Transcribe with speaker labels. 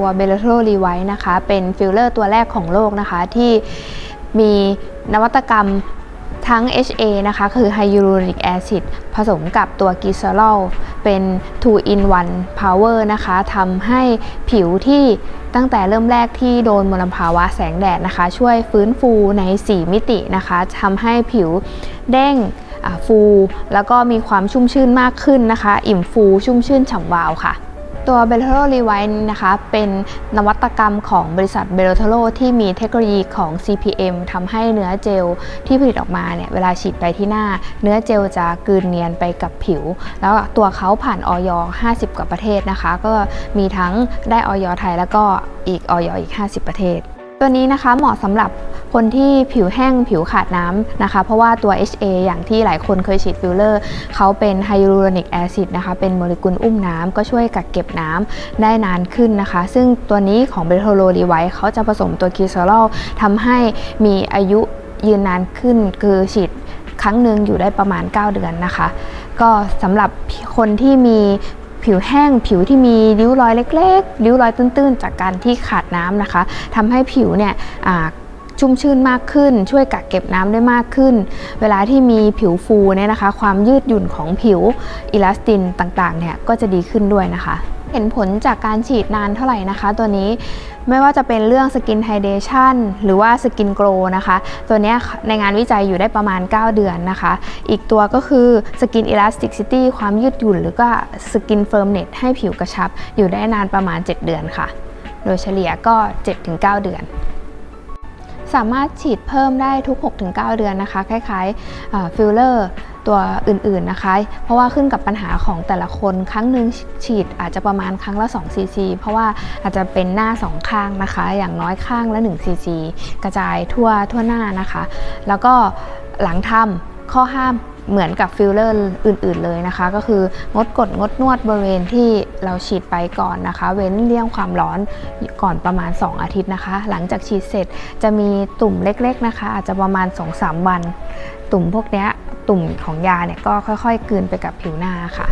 Speaker 1: ตัวเบลโทรรีไวนะคะ เป็นฟิลเลอร์ตัวแรกของโลกนะคะ ที่มีนวัตกรรมทั้ง HA นะคะ คือ Hyaluronic Acid ผสมกับตัวกิซอลเป็น 2 in 1 power นะคะทำให้ผิวที่ตั้งแต่เริ่มแรกที่โดนมลภาวะแสงแดดนะคะ ช่วยฟื้นฟูใน 4 มิตินะคะทำให้ผิวเด้งฟู แล้วก็มีความชุ่มชื่นมากขึ้นนะคะ อิ่มฟูชุ่มชื่นฉ่ำวาวค่ะ ตัวเบลโทโรรีไวน์นะคะเป็นนวัตกรรมของบริษัทเบลโทโรที่มีเทคโนโลยีของ CPM ทำให้เนื้อเจลที่ผลิตออกมาเนี่ยเวลาฉีดไปที่หน้า เนื้อเจลจะกลืนเนียนไปกับผิว แล้วตัวเขาผ่านออย50 กว่าประเทศนะคะ ก็มีทั้งได้ออยไทยแล้วก็อีกออยอีก 50 ประเทศ ตัวนี้นะคะเหมาะสำหรับ คนที่ผิวแห้งผิวขาดน้ำนะคะ เพราะว่าตัว HA อย่างที่หลายคนเคยฉีดฟิลเลอร์เขาเป็นไฮยูโรนิกแอซิดนะคะเป็นโมเลกุลอุ้มน้ำก็ช่วยกักเก็บน้ำได้นานขึ้นนะคะ ซึ่งตัวนี้ของเบทโลรีไวท์เขาจะผสมตัวคีโซลทำให้มีอายุยืนนานขึ้นคือฉีดครั้งหนึ่งอยู่ได้ประมาณ 9 เดือนนะคะ ก็สำหรับคนที่มีผิวแห้งผิวที่มีริ้วรอยเล็กๆ ริ้วรอยตื้นๆ จากการที่ขาดน้ำนะคะทำให้ผิวเนี่ย ชุ่มชื่นมากขึ้น ช่วยกักเก็บน้ำได้มากขึ้น เวลาที่มีผิวฟูเนี่ยนะคะ ความยืดหยุ่นของผิวอิลาสตินต่างๆเนี่ยก็จะดีขึ้นด้วยนะคะเห็นผลจากการฉีดนานเท่าไหร่นะคะ ตัวนี้ไม่ว่าจะเป็นเรื่องสกินไฮเดชันหรือว่าสกินโกลนะคะ ตัวเนี้ยในงานวิจัยอยู่ได้ประมาณ 9 เดือนนะคะ อีกตัวก็คือสกินอิลาสติกซิตี้ความยืดหยุ่น หรือก็สกินเฟิร์มเน็ตให้ผิวกระชับ อยู่ได้นานประมาณ 7 เดือนค่ะ โดยเฉลี่ยก็ 7-9 เดือน สามารถฉีดเพิ่มได้ทุก 6-9 เดือนนะคะ คล้ายๆฟิลเลอร์ตัวอื่นๆนะคะ เพราะว่าขึ้นกับปัญหาของแต่ละคนครั้งหนึ่งฉีดอาจจะประมาณครั้งละ2ซีซีเพราะว่าอาจจะเป็นหน้า 2 ข้างนะคะ อย่างน้อยข้างละ1ซีซีกระจายทั่วทั่วหน้านะคะ แล้วก็หลังทำข้อห้าม เหมือนกับฟิลเลอร์อื่น ๆเลยนะคะ ก็คืองดกดงดนวดบริเวณที่เราฉีดไปก่อนนะคะ เว้นเลี่ยงความร้อนก่อนประมาณ 2 อาทิตย์นะคะ หลังจากฉีดเสร็จจะมีตุ่มเล็กๆนะคะ อาจจะประมาณ 2-3 วัน ตุ่มพวกนี้ตุ่มของยาเนี่ยก็ค่อยๆกลืนไปกับผิวหน้าค่ะ